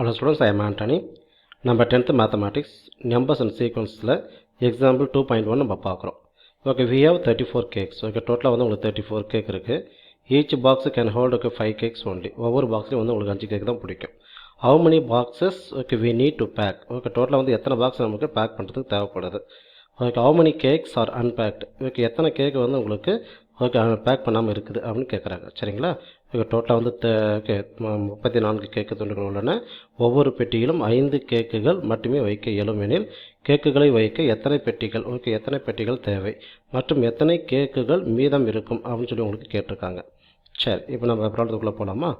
Hello students I am Antony. நம்ம tenth mathematics numbers and சீக்வன்ஸில் example two point one நம்ம பார்க்குறோம். Okay we have thirty four cakes okay டோட்டலாக வந்து உங்களுக்கு தேர்ட்டி ஃபோர் கேக் இருக்குது each box can hold okay five cakes only ஒவ்வொரு பாக்ஸ்லையும் வந்து உங்களுக்கு அஞ்சு கேக் தான் பிடிக்கும். How many boxes okay we need to pack okay டோட்டலாக வந்து எத்தனை பாக்ஸ் நமக்கு பேக் பண்ணுறதுக்கு தேவைப்படுது? Okay how many cakes are unpacked okay எத்தனை கேக் வந்து உங்களுக்கு ஓகே பேக் பண்ணாமல் இருக்குது அப்படின்னு கேட்குறாங்க சரிங்களா? ஓகே டோட்டலாக வந்து ஓகே முப்பத்தி நான்கு கேக்கு துண்டுகள் உள்ளன. ஒவ்வொரு பெட்டியிலும் ஐந்து கேக்குகள் மட்டுமே வைக்க இயலும் எனில் கேக்குகளை வைக்க எத்தனை பெட்டிகள் ஓகே எத்தனை பெட்டிகள் தேவை மற்றும் எத்தனை கேக்குகள் மீதம் இருக்கும் அப்படின்னு சொல்லி உங்களுக்கு கேட்டிருக்காங்க. சரி இப்போ நம்ம ப்ராப்ளத்துக்குள்ளே போகலாமா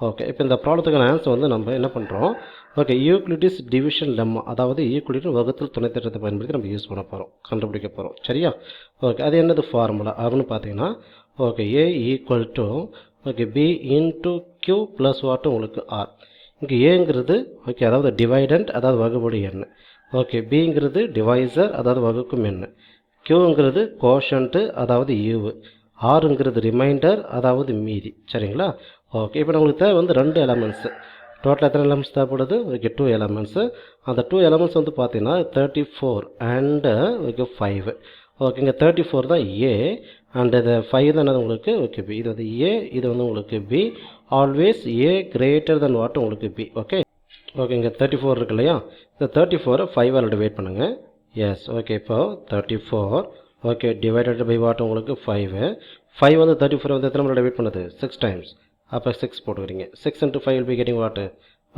ஓகே இப்போ இந்த ப்ராப்ளத்துக்கான ஆன்சர் வந்து நம்ம என்ன பண்ணுறோம் ஓகே யூக்ளிடிஸ் டிவிஷன் லெம்ம அதாவது யூக்ளிடின் வகுத்தல் துணை திட்டத்தை பயன்படுத்தி நம்ம யூஸ் பண்ண போகிறோம் கண்டுபிடிக்க போகிறோம் சரியா? ஓகே அது என்னது ஃபார்முலா அப்படின்னு பார்த்தீங்கன்னா okay A equal to okay B into Q plus what உங்களுக்கு ஆர் இங்கே ஏங்கிறது ஓகே அதாவது டிவைடண்ட் அதாவது வகுபடி எண். ஓகே பிங்கிறது டிவைசர் அதாவது வகுக்கும் எண். கியூங்கிறது கோஷன்ட்டு அதாவது யூவு ஆறுங்கிறது ரிமைண்டர் அதாவது மீதி. சரிங்களா? ஓகே இப்போ நம்மளுக்கு தேவை வந்து ரெண்டு எலமெண்ட்ஸு டோட்டல் எத்தனை எலமெண்ட்ஸ் தேவைப்படுது? ஓகே டூ எலமெண்ட்ஸு அந்த டூ எலமெண்ட்ஸ் வந்து பார்த்தீங்கன்னா thirty four and okay five okay இங்கே தேர்ட்டி ஃபோர் தான் ஏ அண்ட் இது ஃபைவ் தான் என்னது உங்களுக்கு? ஓகே பி இது வந்து ஏ இது வந்து உங்களுக்கு B always A greater than what உங்களுக்கு பி ஓகே ஓகே இங்கே தேர்ட்டி ஃபோர் இருக்கு இல்லையா? இந்த தேர்ட்டி ஃபோரை ஃபைவ் ஆல்ரெடி வெயிட் பண்ணுங்கள் எஸ் ஓகே இப்போ thirty four okay divided by what உங்களுக்கு ஃபைவ் ஃபைவ் வந்து தேர்ட்டி ஃபோர் வந்து எத்தனை முறை டிவைட் பண்ணுது? சிக்ஸ் டைம்ஸ் அப்போ six போட்டுக்கிறீங்க. Six into five B getting what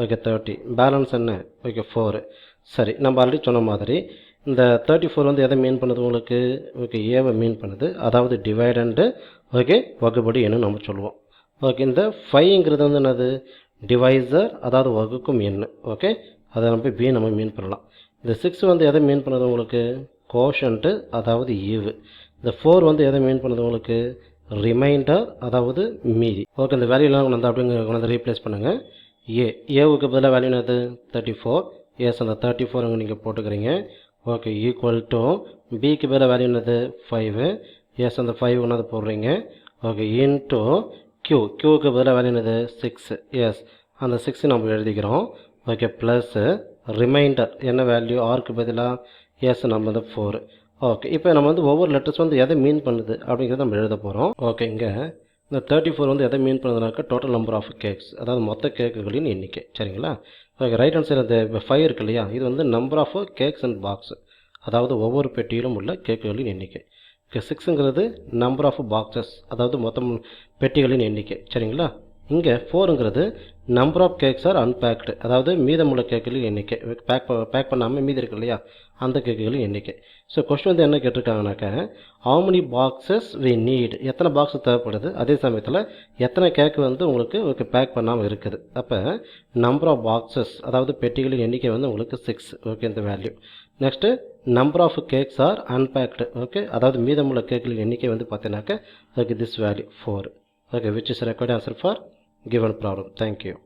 okay thirty balance என்ன? ஓகே ஃபோரு சரி நம்ம ஆல்ரெடி சொன்ன மாதிரி இந்த தேர்ட்டி ஃபோர் வந்து எதை மீன் பண்ணுது உங்களுக்கு? ஓகே ஏவை மீன் பண்ணுது. அதாவது டிவைடண்டு ஓகே வகுபடி என்ன நம்ம சொல்லுவோம். ஓகே இந்த ஃபைவ்ங்கிறது வந்து என்னது? டிவைசர் அதாவது வகுக்கும் எண். ஓகே அதை நம்ம பி நம்ம மீன் பண்ணலாம். இந்த சிக்ஸ் வந்து எதை மீன் பண்ணுது உங்களுக்கு? கோஷன்ட்டு அதாவது ஈவு இந்த ஃபோர் வந்து எதை மீன் பண்ணுது உங்களுக்கு? ரிமைண்டர் அதாவது மீதி. ஓகே இந்த வேல்யூலாம் கொண்டு வந்து அப்படிங்கிற கொண்டு வந்து ரீப்ளேஸ் பண்ணுங்கள் ஏ ஏவுக்கு பதிலாக வேல்யூ என்னது? தேர்ட்டி ஃபோர் எஸ் அந்த தேர்ட்டி ஃபோர் அங்கே நீங்கள் போட்டுக்கிறீங்க. ஓகே ஈக்குவல் டு பிக்கு பதிலாக வேல்யூ என்னது? ஃபைவு எஸ் அந்த ஃபைவ் ஒன்றாவது போடுறீங்க. ஓகே இன்ட்டு க்யூ க்யூவுக்கு பதிலாக வேல்யூ என்னது? சிக்ஸ் எஸ் அந்த சிக்ஸ் நம்ம எழுதிக்கிறோம். ஓகே ப்ளஸ்ஸு ரிமைண்டர் என்ன வேல்யூ ஆருக்கு பதிலாக எஸ் நம்பர் ஃபோர் ஓகே இப்போ நம்ம வந்து ஒவ்வொரு லெட்டர்ஸ் வந்து எதை மீன் பண்ணுது அப்படிங்கிறத நம்ம எழுத போகிறோம் ஓகே இங்கே இந்த தேர்ட்டி ஃபோர் வந்து எதை மீன் பண்ணுதுனாக்கா டோட்டல் நம்பர் ஆஃப் கேக்ஸ் அதாவது மொத்த கேக்குகளின் எண்ணிக்கை. சரிங்களா? ஓகே ரைட் ஹேண்ட் சைடு அந்த ஃபைவ் இருக்கு இல்லையா? இது வந்து number of cakes and box அதாவது ஒவ்வொரு பெட்டியிலும் உள்ள கேக்குகளின் எண்ணிக்கை. ஓகே சிக்ஸுங்கிறது நம்பர் ஆஃப் பாக்ஸஸ் அதாவது மொத்தம் பெட்டிகளின் எண்ணிக்கை. சரிங்களா? இங்கே ஃபோருங்கிறது number of cakes are unpacked அதாவது மீதமுள்ள கேக்குகளின் எண்ணிக்கை. பேக் பேக் பண்ணாமல் மீதி இருக்கு இல்லையா? அந்த கேக்குகளின் எண்ணிக்கை. ஸோ கொஸ்டின் வந்து என்ன கேட்டிருக்காங்கனாக்கா how many boxes we need எத்தனை பாக்ஸ் தேவைப்படுது? அதே சமயத்தில் எத்தனை கேக்கு வந்து உங்களுக்கு ஓகே பேக் பண்ணாமல் இருக்குது. அப்போ நம்பர் ஆஃப் பாக்ஸஸ் அதாவது பெட்டிகளின் எண்ணிக்கை வந்து உங்களுக்கு சிக்ஸ் ஓகே இந்த value next number of cakes are unpacked okay அதாவது மீதமுள்ள கேக்குகளின் எண்ணிக்கை வந்து பார்த்தீங்கன்னாக்கா okay this value four okay which is record answer for given problem. Thank you